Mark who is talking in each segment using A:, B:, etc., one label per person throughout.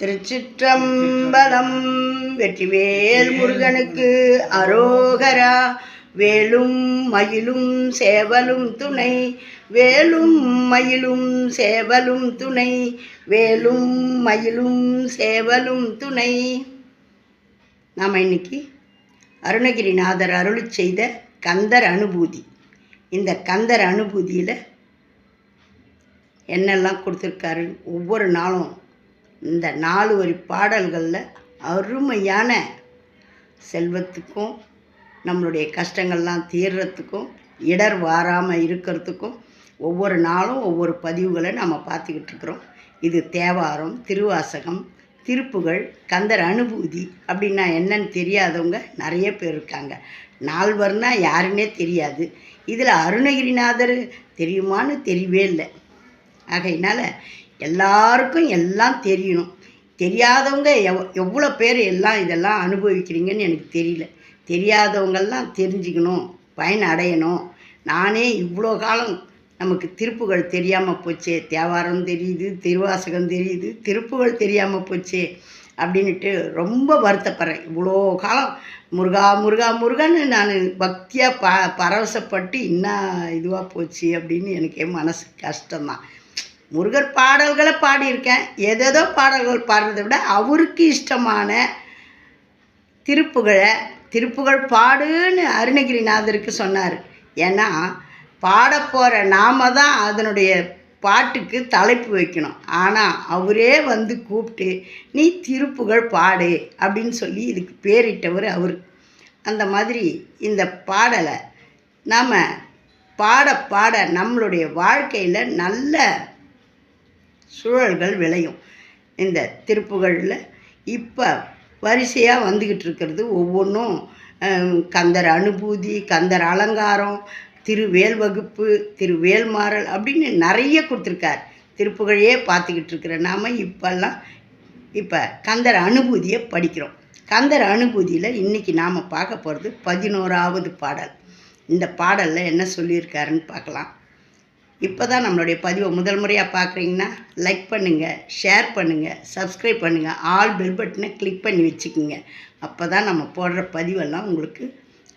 A: திருச்சிற்றம்பலம் வெற்றிவேல் முருகனுக்கு அரோகரா. வேலும் மயிலும் சேவலும் துணை வேலும் மயிலும் சேவலும் துணை வேலும் மயிலும் சேவலும் துணை. நாம் இன்னைக்கு அருணகிரிநாதர் அருளி செய்த கந்தர் அனுபூதி. இந்த கந்தர் அனுபூதியில் என்னெல்லாம் கொடுத்துருக்காரு? ஒவ்வொரு நாளும் இந்த நாலு வரி பாடல்களில் அருமையான செல்வத்துக்கும் நம்மளுடைய கஷ்டங்கள்லாம் தீர்றதுக்கும் இடர் வாராமல் இருக்கிறதுக்கும் ஒவ்வொரு நாளும் ஒவ்வொரு பதிவுகளை நம்ம பார்த்துக்கிட்டு இருக்கிறோம். இது தேவாரம் திருவாசகம் திருப்புகழ் கந்தர் அனுபூதி அப்படின்னா என்னன்னு தெரியாதவங்க நிறைய பேர் இருக்காங்க. நால்வர்னா யாருன்னே தெரியாது. இதில் அருணகிரிநாதர் தெரியுமான்னு தெரியவே இல்லை. ஆகையினால எல்லாருக்கும் எல்லாம் தெரியணும். தெரியாதவங்க எவ் எவ்வளோ பேர் எல்லாம் இதெல்லாம் அனுபவிக்கிறீங்கன்னு எனக்கு தெரியல. தெரியாதவங்கெல்லாம் தெரிஞ்சுக்கணும் பயன் அடையணும். நானே இவ்வளோ காலம் நமக்கு திருப்புகள் தெரியாமல் போச்சே. தேவாரம் தெரியுது திருவாசகம் தெரியுது திருப்புகள் தெரியாமல் போச்சே அப்படின்ட்டு ரொம்ப வருத்தப்படுறேன். இவ்வளோ காலம் முருகா முருகா முருகன்னு நான் பக்தியாக ப பரவசப்பட்டு இன்னும் இதுவாக போச்சு அப்படின்னு எனக்கு மனசு கஷ்டம்தான். முருகர் பாடல்களை பாடியிருக்கேன். எதேதோ பாடல்கள் பாடுறதை விட அவருக்கு இஷ்டமான திருப்புகழை திருப்புகழ் பாடுன்னு அருணகிரிநாதருக்கு சொன்னார். ஏன்னா பாடப்போகிற நாம தான் அதனுடைய பாட்டுக்கு தலைப்பு வைக்கணும். ஆனால் அவரே வந்து கூப்பிட்டு நீ திருப்புகழ் பாடு அப்படின்னு சொல்லி இதுக்கு பேரிட்டவர் அவர். அந்த மாதிரி இந்த பாடலை நாம் பாட பாட நம்மளுடைய வாழ்க்கையில் நல்ல சூழல்கள் விளையும். இந்த திருப்புகழில் இப்போ வரிசையாக வந்துக்கிட்டு இருக்கிறது ஒவ்வொன்றும் கந்தர் அனுபூதி கந்தர் அலங்காரம் திருவேல் வகுப்பு திருவேல்மாறல் அப்படின்னு நிறைய கொடுத்துருக்கார். திருப்புகழையே பார்த்துக்கிட்டு இருக்கிற நாம் இப்போல்லாம் இப்போ கந்தர் அனுபூதியை படிக்கிறோம். கந்தர் அனுபூதியில் இன்றைக்கி நாம் பார்க்க போகிறது பதினோராவது பாடல். இந்த பாடலில் என்ன சொல்லியிருக்காருன்னு பார்க்கலாம். இப்போ தான் நம்மளுடைய பதிவை முதல் முறையாக பார்க்குறீங்கன்னா லைக் பண்ணுங்கள் ஷேர் பண்ணுங்கள் சப்ஸ்கிரைப் பண்ணுங்கள் ஆல் பெல் பட்டனை கிளிக் பண்ணி வச்சுக்கோங்க. அப்போ தான் நம்ம போடுற பதிவெல்லாம் உங்களுக்கு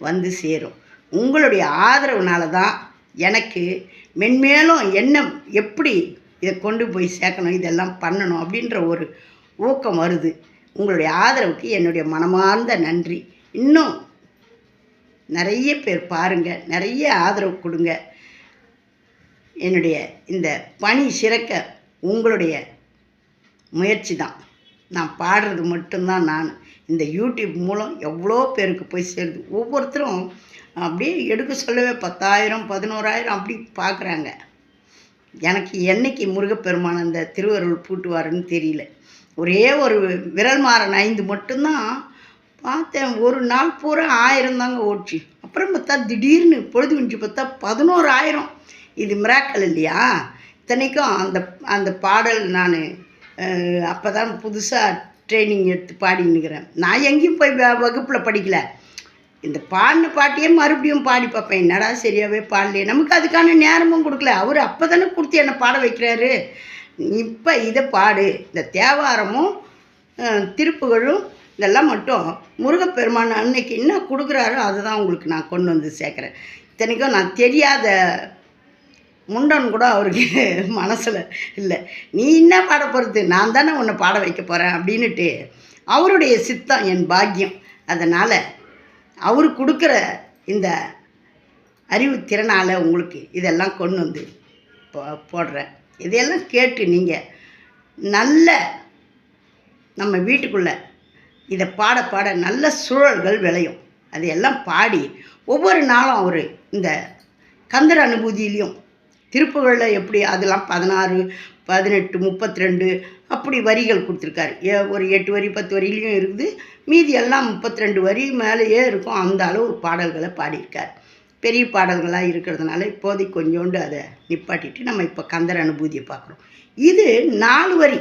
A: வந்து சேரும். உங்களுடைய ஆதரவுனால தான் எனக்கு மென்மேலும் என்ன எப்படி இதை கொண்டு போய் சேர்க்கணும் இதெல்லாம் பண்ணணும் அப்படின்ற ஒரு ஊக்கம் வருது. உங்களுடைய ஆதரவுக்கு என்னுடைய மனமார்ந்த நன்றி. இன்னும் நிறைய பேர் பாருங்கள் நிறைய ஆதரவு கொடுங்க. என்னுடைய இந்த பணி சிறக்க உங்களுடைய முயற்சி தான். நான் பாடுறது மட்டும்தான் நான். இந்த யூடியூப் மூலம் எவ்வளோ பேருக்கு போய் சேருது. ஒவ்வொருத்தரும் அப்படியே எடுக்க சொல்லவே பத்தாயிரம் பதினோராயிரம் அப்படி பார்க்குறாங்க. எனக்கு என்னைக்கு முருகப்பெருமான் அந்த திருவருள் பூட்டுவாருன்னு தெரியல. ஒரே ஒரு விரல் மாறன் ஐந்து மட்டும்தான். பார்த்தேன் ஒரு நாள் பூரா ஆயிரம் தாங்க ஓடிச்சு. அப்புறம் பார்த்தா திடீர்னு பொழுது விஞ்சு பார்த்தா பதினோராயிரம். இது மிராக்கல் இல்லையா? இத்தனைக்கும் அந்த அந்த பாடல் நான் அப்போ தான் புதுசாக ட்ரைனிங் எடுத்து பாடின்னுக்கிறேன். நான் எங்கேயும் போய் வகுப்பில் படிக்கல. இந்த பாடின பாட்டையே மறுபடியும் பாடி பார்ப்பேன். என்னடா சரியாகவே பாடலையே. நமக்கு அதுக்கான நேரமும் கொடுக்கல. அவர் அப்போ தானே கொடுத்து என்னை பாட வைக்கிறாரு. இப்போ இதை பாடு. இந்த தேவாரமும் திருப்புகளும் திருப்புகழும் இதெல்லாம் மட்டும் முருகப்பெருமான் அன்னைக்கு என்ன கொடுக்குறாரோ அதை தான் உங்களுக்கு நான் கொண்டு வந்து சேர்க்குறேன். இத்தனைக்கும் நான் தெரியாத முண்டன் கூட அவருக்கு மனசில் இல்லை. நீ என்ன பாட போகிறது நான் தானே உன்னை பாட வைக்க போகிறேன் அப்படின்னுட்டு அவருடைய சித்தம் என் பாக்கியம். அதனால் அவர் கொடுக்குற இந்த அறிவு திறனால் உங்களுக்கு இதெல்லாம் கொண்டு வந்து போ போடுறேன். இதையெல்லாம் கேட்டு நீங்கள் நல்ல நம்ம வீட்டுக்குள்ளே இதை பாட பாட நல்ல சூழல்கள் விளையும். அதையெல்லாம் பாடி ஒவ்வொரு நாளும் அவர் இந்த கந்தர் அனுபூதியிலையும் திருப்புகளில் எப்படி அதெல்லாம் பதினாறு பதினெட்டு முப்பத்தி ரெண்டு அப்படி வரிகள் கொடுத்துருக்காரு. ஏ ஒரு எட்டு வரி பத்து வரியிலையும் இருக்குது. மீதி எல்லாம் முப்பத்தி ரெண்டு வரி மேலேயே இருக்கும். அந்த அளவு பாடல்களை பாடியிருக்கார். பெரிய பாடல்களாக இருக்கிறதுனால இப்போதைக்கு கொஞ்சோண்டு அதை நிப்பாட்டிட்டு நம்ம இப்போ கந்தர் அனுபூதியை பார்க்குறோம். இது நாலு வரி.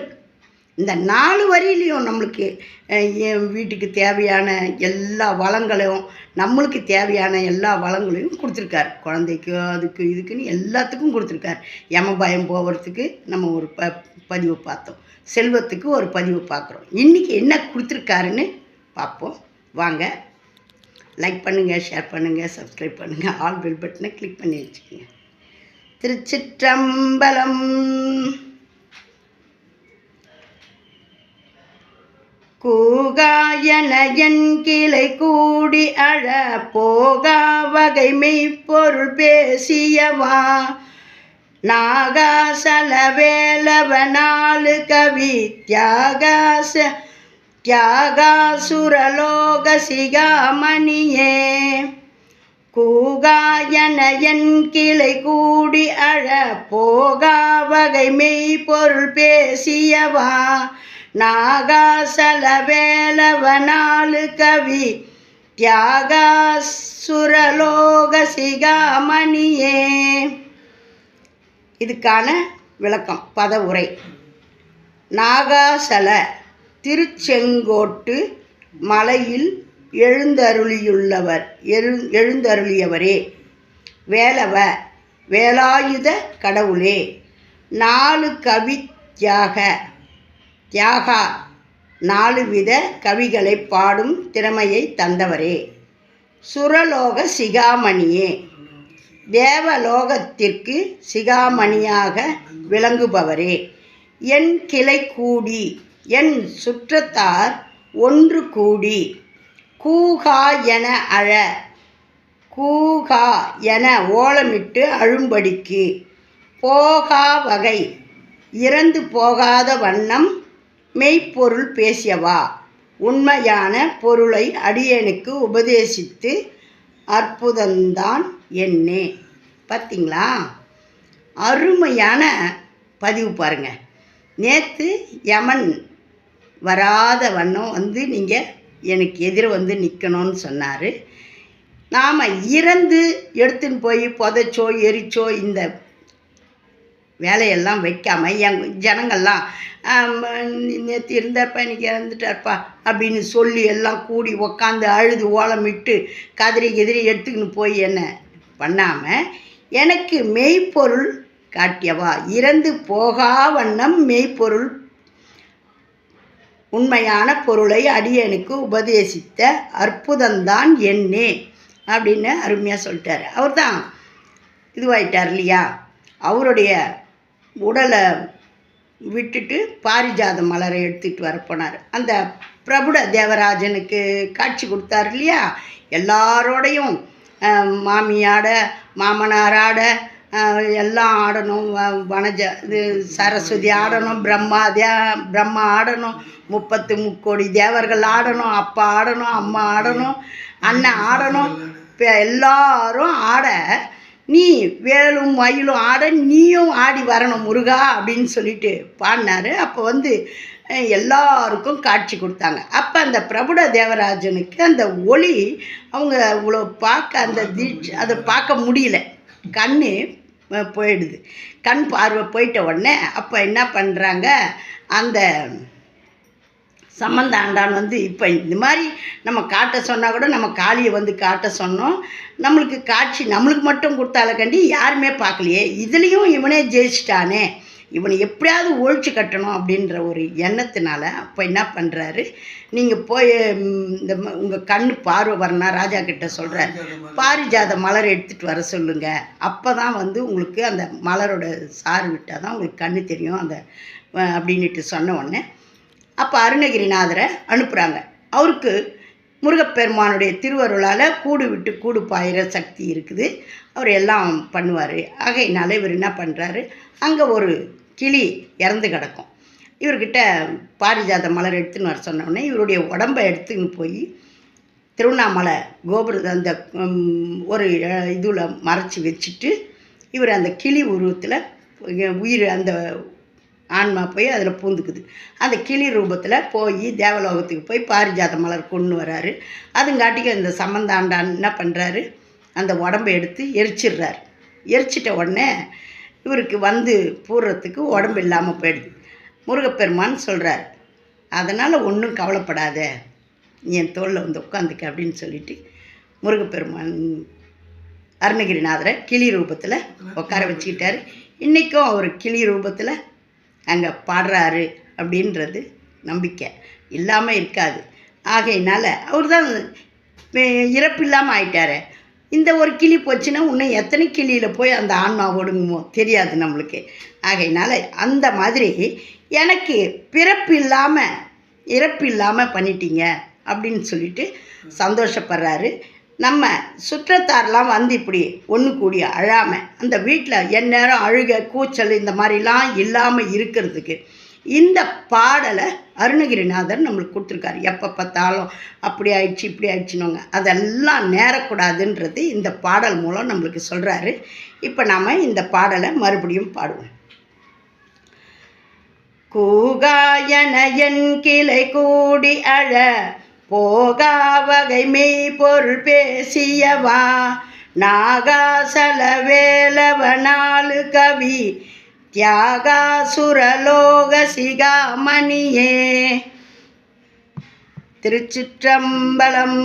A: இந்த நாலு வரியிலையும் நம்மளுக்கு என் வீட்டுக்கு தேவையான எல்லா வளங்களையும் நம்மளுக்கு தேவையான எல்லா வளங்களையும் கொடுத்துருக்காரு. குழந்தைக்கு அதுக்கு இதுக்குன்னு எல்லாத்துக்கும் கொடுத்துருக்காரு. யம பயம் போகிறதுக்கு நம்ம ஒரு ப பதிவு பார்த்தோம். செல்வத்துக்கு ஒரு பதிவு பார்க்குறோம். இன்றைக்கி என்ன கொடுத்துருக்காருன்னு பார்ப்போம். வாங்க. லைக் பண்ணுங்கள் ஷேர் பண்ணுங்கள் சப்ஸ்கிரைப் பண்ணுங்கள் ஆல் பெல் பட்டனை கிளிக் பண்ணி வச்சுக்கோங்க. திருச்சிற்றம்பலம். கூகாயன என் கிளை கூடி அழ போகா வகை மெய்ப்பொருள் பேசியவா. நாகாசல வேலவ நாலு கவி தியாகாச தியாகாசுரலோக சிகாமணியே கூகாயன என் கிளை கூடி அழ போகா வகை மெய்ப்பொருள் பேசியவா. நாகாசல வேலவ நாலு கவி தியாகாசுரலோக சிகாமணியே இதுக்கான விளக்கம் பதவுரை. நாகாசல திருச்செங்கோட்டு மலையில் எழுந்தருளியுள்ளவர் எழு எழுந்தருளியவரே. வேலவ வேலாயுத கடவுளே நாலு கவி தியாகா நாலு வித கவிகளை பாடும் திறமையை தந்தவரே. சுரலோக சிகாமணியே. தேவலோகத்திற்கு சிகாமணியாக விளங்குபவரே. என் கிளை கூடி என் சுற்றத்தார் ஒன்று கூடி கூகா என அழ கூகா என ஓலமிட்டு அழும்படிக்கு போகா வகை இறந்து போகாத வண்ணம் மெய்ப்பொருள் பேசியவா? உண்மையான பொருளை அடியனுக்கு உபதேசித்து அற்புதந்தான் என்னே. பார்த்தீங்களா அருமையான பதிவு பாருங்கள் நேற்று யமன் வராத வண்ணம் வந்து நீங்கள் எனக்கு எதிர வந்து நிற்கணும்னு சொன்னார். நாம் இறந்து எடுத்துன்னு போய் புதைச்சோ எரிச்சோ இந்த வேலையெல்லாம் வைக்காமல் என் ஜனங்கள்லாம் நேற்று இருந்தார்ப்பா இன்றைக்கி இறந்துட்டார்ப்பா அப்படின்னு சொல்லி எல்லாம் கூடி உக்காந்து அழுது ஓலமிட்டு கதிரி கெதிரி எடுத்துக்கின்னு போய் என்ன பண்ணாமல் எனக்கு மெய்ப்பொருள் காட்டியவா? இறந்து போகா வண்ணம் மெய்ப்பொருள் உண்மையான பொருளை அடியனுக்கு உபதேசித்த அற்புதந்தான் என்னே அப்படின்னு அருமையாக சொல்லிட்டார். அவர் தான் இதுவாயிட்டார் இல்லையா? அவருடைய உடலை விட்டுட்டு பாரிஜாத மலரை எடுத்துகிட்டு வர போனார். அந்த பிரபுட தேவராஜனுக்கு காட்சி கொடுத்தார் இல்லையா? எல்லாரோடையும் மாமியாட மாமனாராட எல்லாம் ஆடணும். வ- வனஜ இது சரஸ்வதி ஆடணும் பிரம்மா தே பிரம்மா ஆடணும் முப்பத்து முக்கோடி தேவர்கள் ஆடணும் அப்பா ஆடணும் அம்மா ஆடணும் அண்ணன் ஆடணும். இப்போ எல்லாரும் ஆட நீ வேலும் மயிலும் ஆட நீயும் ஆடி வரணும் முருகா அப்படின்னு சொல்லிட்டு பாடினாரு. அப்போ வந்து எல்லாருக்கும் காட்சி கொடுத்தாங்க. அப்போ அந்த பிரபுட தேவராஜனுக்கு அந்த ஒளி அவங்க இவ்வளோ பார்க்க அந்த தீட்சை அதை பார்க்க முடியல. கண் போயிடுது. கண் பார்வை போயிட்ட உடனே அப்போ என்ன பண்ணுறாங்க அந்த சம்மந்த ஆண்டான் வந்து இப்போ இந்த மாதிரி நம்ம காட்ட சொன்னால் கூட நம்ம காளியை வந்து காட்ட சொன்னோம். நம்மளுக்கு காட்சி நம்மளுக்கு மட்டும் கொடுத்தால கண்டி யாருமே பார்க்கலையே. இதுலேயும் இவனே ஜெயிச்சிட்டானே. இவனை எப்படியாவது ஒழிச்சு கட்டணும் அப்படின்ற ஒரு எண்ணத்தினால அப்போ என்ன பண்ணுறாரு நீங்கள் போய் இந்த உங்கள் கண் பார்வை வரணும் ராஜா கிட்ட சொல்கிறார் பாரிஜாத மலர் எடுத்துகிட்டு வர சொல்லுங்கள் அப்போ தான் வந்து உங்களுக்கு அந்த மலரோட சாறு விட்டால் தான் உங்களுக்கு கண்ணு தெரியும். அந்த அப்படின்ட்டு சொன்ன உடனே அப்போ அருணகிரிநாதரை அனுப்புகிறாங்க அவருக்கு முருகப்பெருமானுடைய திருவருளால் கூடு விட்டு கூடு பாயிற சக்தி இருக்குது. அவர் எல்லாம் பண்ணுவார். ஆகையினால இவர் என்ன பண்ணுறாரு அங்கே ஒரு கிளி இறந்து கிடக்கும். இவர்கிட்ட பாரிஜாத மலர் எடுத்துன்னு வர சொன்னோடனே இவருடைய உடம்பை எடுத்துன்னு போய் திருவண்ணாமலை கோபுர அந்த ஒரு இதில் மறைச்சி வச்சுட்டு இவர் அந்த கிளி உருவத்தில் உயிர் அந்த ஆன்மா போய் அதில் பூந்துக்குது. அந்த கிளி ரூபத்தில் போய் தேவலோகத்துக்கு போய் பாரிஜாத மலர் கொண்டு வராரு. அதுங்காட்டிக்கு இந்த சம்மந்தாண்டான் என்ன பண்ணுறாரு அந்த உடம்பை எடுத்து எரிச்சிடுறாரு. எரிச்சிட்ட உடனே இவருக்கு வந்து பூர்றத்துக்கு உடம்பு இல்லாமல் போயிடுது. முருகப்பெருமான் சொல்கிறார் அதனால் ஒன்றும் கவலைப்படாத. நீ என் தோளில் வந்து உட்காந்துக்க அப்படின்னு சொல்லிட்டு முருகப்பெருமான் அருணகிரிநாதரை கிளி ரூபத்தில் உட்கார வச்சுக்கிட்டார். இன்றைக்கும் அவர் கிளி ரூபத்தில் அங்கே பாடுறாரு அப்படின்றது நம்பிக்கை. இல்லாமல் இருக்காது. ஆகையினால் அவர் தான் இறப்பு இல்லாமல் ஆயிட்டாரு. இந்த ஒரு கிளி போச்சுன்னா இன்னும் எத்தனை கிளியில் போய் அந்த ஆன்மா ஒடுங்குமோ தெரியாது நம்மளுக்கு. ஆகையினால அந்த மாதிரி எனக்கு பிறப்பு இல்லாமல் இறப்பு இல்லாமல் பண்ணிட்டீங்க அப்படின்னு சொல்லிட்டு சந்தோஷப்படுறாரு. நம்ம சுற்றத்தாரெலாம் வந்து இப்படி ஒன்று கூடி அழாமல் அந்த வீட்டில் எந்நேரம் அழுக கூச்சல் இந்த மாதிரிலாம் இல்லாமல் இருக்கிறதுக்கு இந்த பாடலை அருணகிரிநாதர் நம்மளுக்கு கொடுத்துருக்காரு. எப்போ பார்த்தாலும் அப்படி ஆயிடுச்சு இப்படி ஆயிடுச்சுனோங்க அதெல்லாம் நேரக்கூடாதுன்றது இந்த பாடல் மூலம் நம்மளுக்கு சொல்கிறாரு இப்போ நாம் இந்த பாடலை மறுபடியும் பாடுவோம். கூகாயன என் கிளை கூடி அழ போகா வகை மெய் பொருள் பேசியவா? நாகாசல வேலவனாலு கவி தியாகாசுரலோக சிகாமணியே திருச்சிற்றம்பலம்.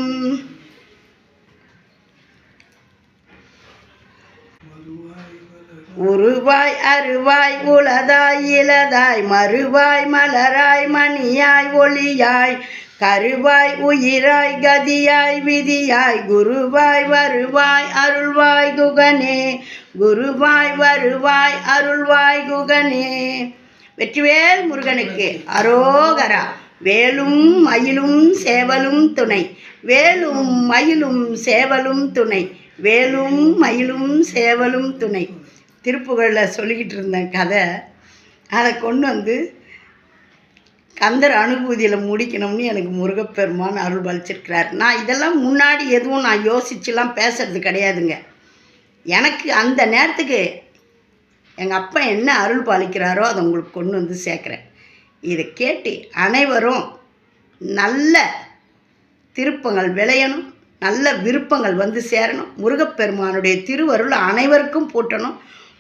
A: உருவாய் அருவாய் உளதாய் இலதாய் மறுவாய் மலராய் மணியாய் ஒளியாய். கருவாய் உயிராய் கதியாய் விதியாய் குருவாய் வருவாய் அருள்வாய் குகனே குருவாய் வருவாய் அருள்வாய் குகனே. வெற்றிவேல் முருகனுக்கு அரோகரா வேலும் மயிலும் சேவலும் துணை. வேலும் மயிலும் சேவலும் துணை வேலும் மயிலும் சேவலும் துணை. திருப்புகழில் சொல்லிக்கிட்டு இருந்த கதை அதை கொண்டு வந்து கந்தர் அனுபூதியில் முடிக்கணும்னு எனக்கு முருகப்பெருமான் அருள் பலிச்சிருக்கிறார் நான் இதெல்லாம் முன்னாடி எதுவும் நான் யோசிச்சுலாம் பேசுறது கிடையாதுங்க. எனக்கு அந்த நேரத்துக்கு எங்கள் அப்பா என்ன அருள் பாலிக்கிறாரோ அதை உங்களுக்கு கொண்டு வந்து சேர்க்குறேன். இதை கேட்டு அனைவரும் நல்ல திருப்பங்கள் விளையணும் நல்ல விருப்பங்கள் வந்து சேரணும். முருகப்பெருமானுடைய திருவருள் அனைவருக்கும் போட்டணும்